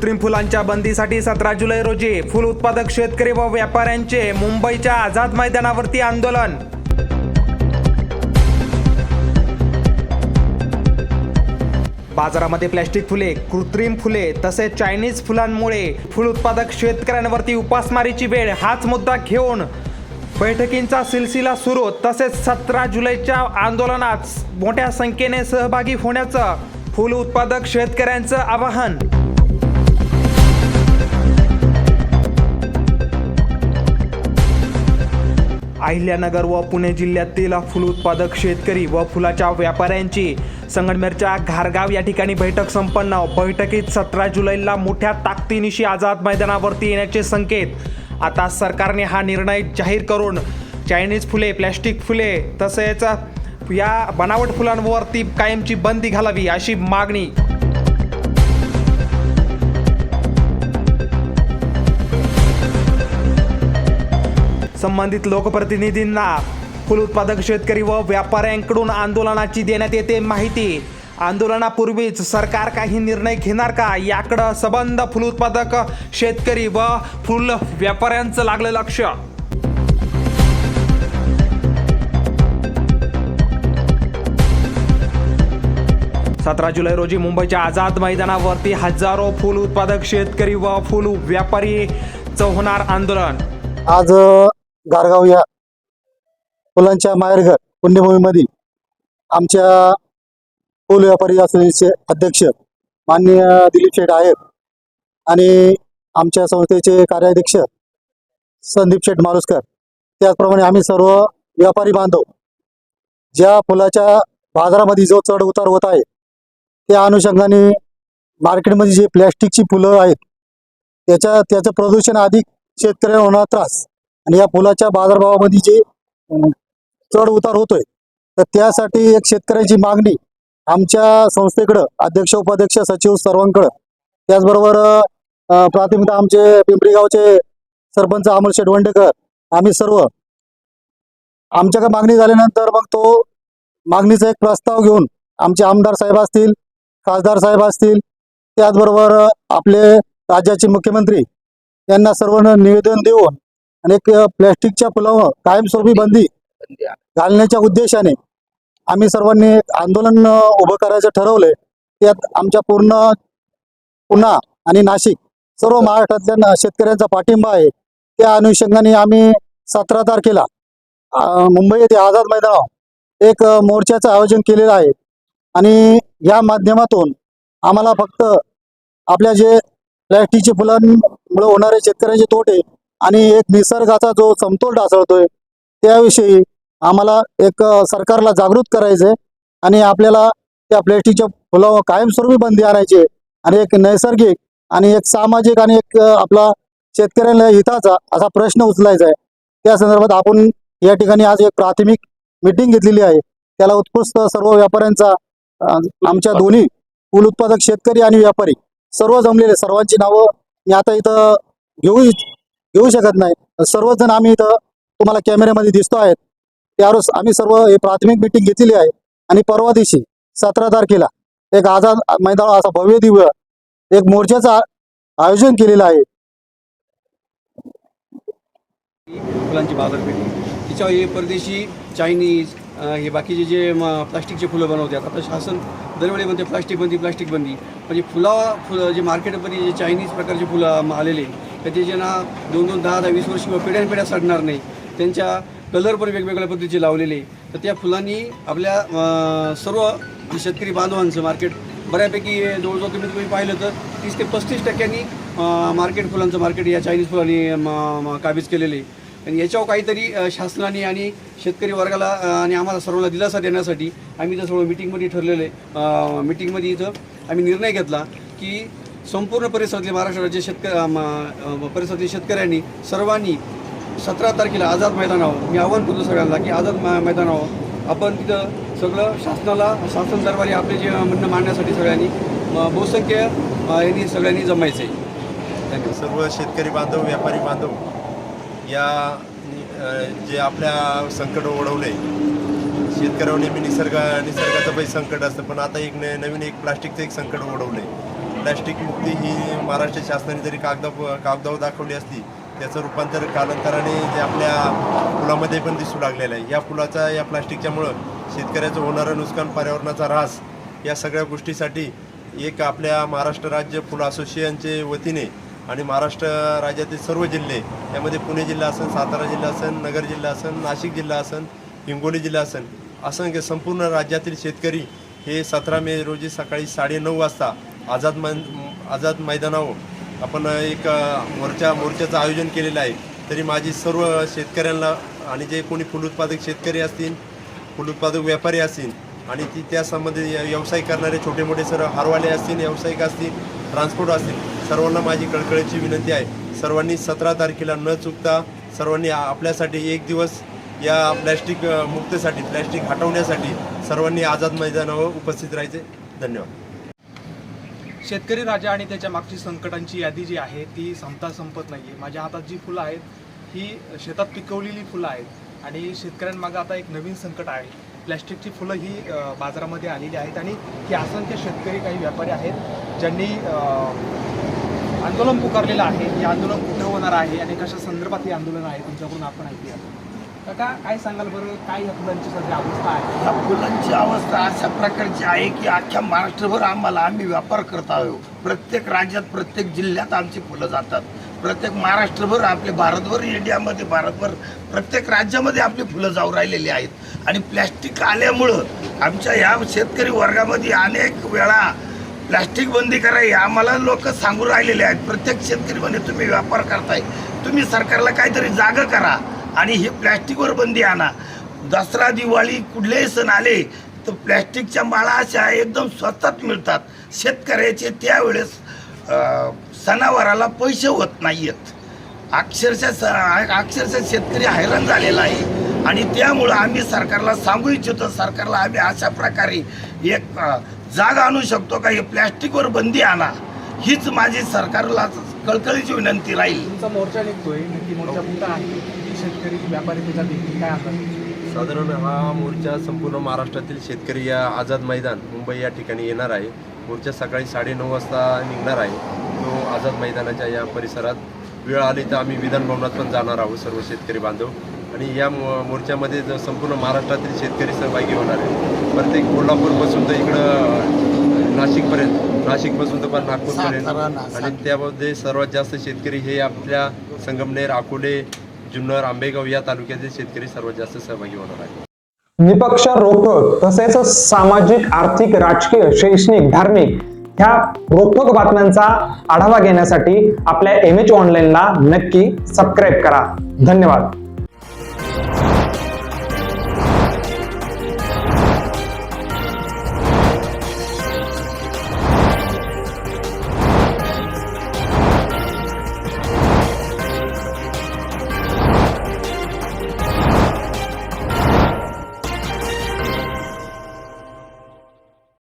कृत्रिम फुलांच्या बंदीसाठी सतरा जुलै रोजी फुल उत्पादक शेतकरी व व्यापाऱ्यांचे मुंबईच्या आझाद मैदानावरती आंदोलन. बाजारामध्ये प्लॅस्टिक फुले कृत्रिम फुले तसेच चायनीज फुलांमुळे फुल उत्पादक शेतकऱ्यांवरती उपासमारीची वेळ हाच मुद्दा घेऊन बैठकींचा सिलसिला सुरू. तसेच सतरा जुलैच्या आंदोलनात मोठ्या संख्येने सहभागी होण्याचं फुल उत्पादक शेतकऱ्यांचं आवाहन. अहिल्यानगर व पुणे जिल्ह्यातील फुल उत्पादक शेतकरी व फुलाच्या व्यापाऱ्यांची संगमनेरच्या घारगाव या ठिकाणी बैठक संपन्न. बैठकीत सतरा जुलैला मोठ्या ताकदीनिशी आझाद मैदानावरती येण्याचे संकेत. आता सरकारने हा निर्णय जाहीर करून चायनीज फुले प्लॅस्टिक फुले तसेच या बनावट फुलांवरती कायमची बंदी घालावी अशी मागणी संबंधित लोकप्रतिनिधींना फुल उत्पादक शेतकरी व व्यापाऱ्यांकडून आंदोलनाची देण्यात येते माहिती. आंदोलनापूर्वीच सरकार काही निर्णय घेणार का? याकडं सबंध फुल उत्पादक शेतकरी व फुल व्यापाऱ्यांचं लागलं लक्ष. सतरा जुलै रोजी मुंबईच्या आझाद मैदानावरती हजारो फुल उत्पादक शेतकरी व फुल व्यापारीचं होणार आंदोलन. आज गारगाव या फुलांच्या माहेरघर पुण्यभूमीमध्ये आमच्या फुल व्यापारी असलेचे अध्यक्ष माननीय दिलीप शेठ आहेत आणि आमच्या संस्थेचे कार्याध्यक्ष संदीप शेठ मालुसकर त्याचप्रमाणे आम्ही सर्व व्यापारी बांधव ज्या फुलाच्या बाजारामध्ये जो चढ उतार होत आहे त्या अनुषंगाने मार्केटमध्ये जे प्लॅस्टिकची फुलं आहेत त्याच्या त्याचं प्रदूषण अधिक शेतकऱ्यांना होणार त्रास आणि या फुलाच्या बाजारभावामध्ये जे चढ उतार होतोय तर त्यासाठी एक शेतकऱ्याची मागणी आमच्या संस्थेकडं अध्यक्ष उपाध्यक्ष सचिव सर्वांकडं. त्याचबरोबर प्राथमिकता आमचे पिंपरी गावचे सरपंच अमोल शेडवंडेकर आम्ही सर्व. आमच्याकडे मागणी झाल्यानंतर मग तो मागणीचा एक प्रस्ताव घेऊन आमचे आमदार साहेब असतील खासदार साहेब असतील त्याचबरोबर आपले राज्याचे मुख्यमंत्री यांना सर्व निवेदन देऊन आणि एक प्लॅस्टिकच्या फुलावर कायमस्वरूपी बंदी घालण्याच्या उद्देशाने आम्ही सर्वांनी आंदोलन उभं करायचं ठरवलंय. त्यात आमच्या पूर्ण पुणा आणि नाशिक सर्व महाराष्ट्रातल्या शेतकऱ्यांचा पाठिंबा आहे. त्या अनुषंगाने आम्ही सतरा तारखेला मुंबई येथे आझाद मैदानावर एक मोर्चाचं आयोजन केलेलं आहे. आणि या माध्यमातून आम्हाला फक्त आपल्या जे प्लॅस्टिकची फुलांमुळे होणारे शेतकऱ्यांचे तोटे आणि एक निसर्गाचा जो समतोल ढासळतोय त्याविषयी आम्हाला एक सरकारला जागृत करायचंय आणि आपल्याला त्या प्लॅस्टिकच्या फुलावर कायमस्वरूपी बंदी आणायची आणि एक नैसर्गिक आणि एक सामाजिक आणि एक आपला शेतकऱ्यांना हिताचा असा प्रश्न उचलायचा आहे. त्या संदर्भात आपण या ठिकाणी आज एक प्राथमिक मिटिंग घेतलेली आहे. त्याला उत्कृष्ट सर्व व्यापाऱ्यांचा आमच्या दोन्ही फुल उत्पादक शेतकरी आणि व्यापारी सर्व जमलेले सर्वांची नावं मी आता इथं घेऊ घेऊ शकत नाही. सर्वच जण आम्ही इथं तुम्हाला कॅमेऱ्यामध्ये दिसतो आहेत. त्यावेळेस आम्ही सर्व हे प्राथमिक मिटिंग घेतलेली आहे. आणि परवा दिवशी सतरा तारखेला एक आझाद मैदान असा भव्य दिव्य एक मोर्चाचं आयोजन केलेलं आहे. फुलांची बाजारपेठ. तिच्यावर हे परदेशी चायनीज हे बाकीचे जे प्लास्टिकचे फुलं बनवतात आता शासन दरवेळी म्हणते प्लास्टिक बंदी प्लास्टिक बंदी. म्हणजे फुला फुलं जे मार्केटमध्ये जे चायनीज प्रकारचे फुलं म, आलेले तर त्याचे ना दोन दोन दहा दहा वीस वर्ष किंवा पिढ्यानपिढ्या सडणार नाही त्यांच्या कलर पण वेगवेगळ्या पद्धतीचे लावलेले तर त्या फुलांनी आपल्या सर्व शेतकरी बांधवांचं मार्केट बऱ्यापैकी जवळजवळ तुम्ही तुम्ही पाहिलं तर तीस ते पस्तीस टक्क्यांनी मार्केट फुलांचं मार्केट या चायनीज फुलांनी काबीज केलेले आहे. आणि याच्यावर काहीतरी शासनाने आणि शेतकरी वर्गाला आणि आम्हाला सर्वांना दिलासा देण्यासाठी आम्ही इथं सर्व मिटिंगमध्ये ठरलेलं आहे मिटिंगमध्ये इथं आम्ही निर्णय घेतला की संपूर्ण परिसरातले महाराष्ट्र राज्य शेतकरी परिसरातील शेतकऱ्यांनी सर्वांनी सतरा तारखेला आझाद मैदानावर मी आव्हान करतो सगळ्यांना की आझाद मैदानावर आपण तिथं सगळं शासनाला शासन दरबारी आपले जे म्हणणं मांडण्यासाठी सगळ्यांनी बहुसंख्य यांनी सगळ्यांनी जमायचं आहे थँक्यू सर्व शेतकरी बांधव व्यापारी बांधव या जे आपल्या संकट ओढवले शेतकऱ्यांनी मी निसर्ग निसर्गाचं पण संकट असतं पण आता एक नवीन एक प्लास्टिकचं एक संकट ओढवलं आहे प्लॅस्टिक मुक्ती ही महाराष्ट्र शासनाने जरी कागदा कागदावर दाखवली असली त्याचं रूपांतर कालांतराने जे आपल्या फुलामध्ये पण दिसू लागलेलं आहे. या फुलाचा या प्लास्टिकच्यामुळं शेतकऱ्याचं होणारं नुकसान पर्यावरणाचा ऱ्हास या सगळ्या गोष्टीसाठी एक आपल्या महाराष्ट्र राज्य फुल असोसिएशनचे वतीने आणि महाराष्ट्र राज्यातील सर्व जिल्हे यामध्ये पुणे जिल्हा असेल सातारा जिल्हा असेल नगर जिल्हा असेल नाशिक जिल्हा असेल हिंगोली जिल्हा असेल असंख्य संपूर्ण राज्यातील शेतकरी हे सतरा मे रोजी सकाळी साडेनऊ वाजता आझाद मै आझाद मैदानावर आपण एक मोर्चा मोर्चाचं आयोजन केलेलं आहे. तरी माझी सर्व शेतकऱ्यांना आणि जे कोणी फूल उत्पादक शेतकरी असतील फूल उत्पादक व्यापारी असतील आणि ती त्यासंबंधी व्यवसाय करणारे छोटे मोठे सर्व हारवाले असतील व्यावसायिक असतील ट्रान्सपोर्ट असतील सर्वांना माझी कळकळीची विनंती आहे. सर्वांनी सतरा तारखेला न चुकता सर्वांनी आपल्यासाठी एक दिवस या प्लॅस्टिक अ, मुक्तीसाठी प्लॅस्टिक हटवण्यासाठी सर्वांनी आझाद मैदानावर उपस्थित राहायचे. धन्यवाद. शेतकरी राजा आणि त्याच्या मागची संकटांची यादी जी आहे ती संपता संपत नाही आहे माझ्या हातात जी फुलं आहेत ही शेतात पिकवलेली फुलं आहेत. आणि शेतकऱ्यांमागं आता एक नवीन संकट आहे. प्लॅस्टिकची फुलं ही बाजारामध्ये आलेली आहेत आणि ही असंख्य शेतकरी काही व्यापारी आहेत ज्यांनी आंदोलन पुकारलेलं आहे. हे आंदोलन कुठे होणार आहे आणि कशा संदर्भात हे आंदोलन आहे तुमच्याकडून आपण ऐकूया. काका काय सांगाल बरं? काय या फुलांची सध्या अवस्था आहे? या फुलांची अवस्था अशा प्रकारची आहे की अख्ख्या महाराष्ट्रभर आम्हाला आम्ही व्यापार करत आहोत. प्रत्येक राज्यात प्रत्येक जिल्ह्यात आमची फुलं जातात. प्रत्येक महाराष्ट्रभर आपले भारतभर इंडियामध्ये भारतभर प्रत्येक राज्यामध्ये आपली फुलं जाऊ राहिलेली आहेत. आणि प्लॅस्टिक आल्यामुळं आमच्या ह्या शेतकरी वर्गामध्ये अनेक वेळा प्लॅस्टिक बंदी करा हे आम्हाला लोक सांगू राहिलेले आहेत. प्रत्येक शेतकरी म्हणे तुम्ही व्यापार करताय. तुम्ही सरकारला काहीतरी जागा करा. आणि हे प्लॅस्टिकवर बंदी आणा. दसरा दिवाळी कुठलेही सण आले तर प्लॅस्टिकच्या माळा अशा एकदम स्वस्तात मिळतात. शेतकऱ्याचे त्यावेळेस सणावाराला पैसे होत नाही आहेत अक्षरशः स- अक्षरशः शेतकरी हैराण झालेला आहे. आणि त्यामुळं आम्ही सरकारला सांगू इच्छितो सरकारला आम्ही अशा प्रकारे एक जागा आणू शकतो का? हे प्लॅस्टिकवर बंदी आणा. हीच माझी सरकारला कळकळीची विनंती राहील. तुमचा मोर्चा निघतोय नक्की मोर्चा कुठं आहे? शेतकरी व्यापारी त्याच्यात येतील काय अंदाज साधारण हा मोर्चा संपूर्ण महाराष्ट्रातील शेतकरी या आझाद मैदान मुंबई या ठिकाणी येणार आहे. मोर्चा सकाळी साडेनऊ वाजता निघणार आहे. तो आझाद मैदानाच्या या परिसरात वेळ आली तर आम्ही विधान भवनात पण जाणार आहोत सर्व शेतकरी बांधव. आणि या मो मोर्चामध्ये जर संपूर्ण महाराष्ट्रातील शेतकरी सहभागी होणार आहे प्रत्येक कोल्हापूरपासून तर इकडं नाशिकपर्यंत नाशिकपासून तर पण नागपूरपर्यंत. आणि त्यामध्ये सर्वात जास्त शेतकरी हे आपल्या संगमनेर अकोले जुन्नर आंबेगाव या तालुक्यातील शेतकरी सर्वात जास्त सहभागी होणार आहे निपक्ष रोखोक तसेच सामाजिक आर्थिक राजकीय शैक्षणिक धार्मिक ह्या रोखोक बातम्यांचा आढावा घेण्यासाठी आपल्या एम एच ऑनलाईनला नक्की सबस्क्राईब करा. धन्यवाद.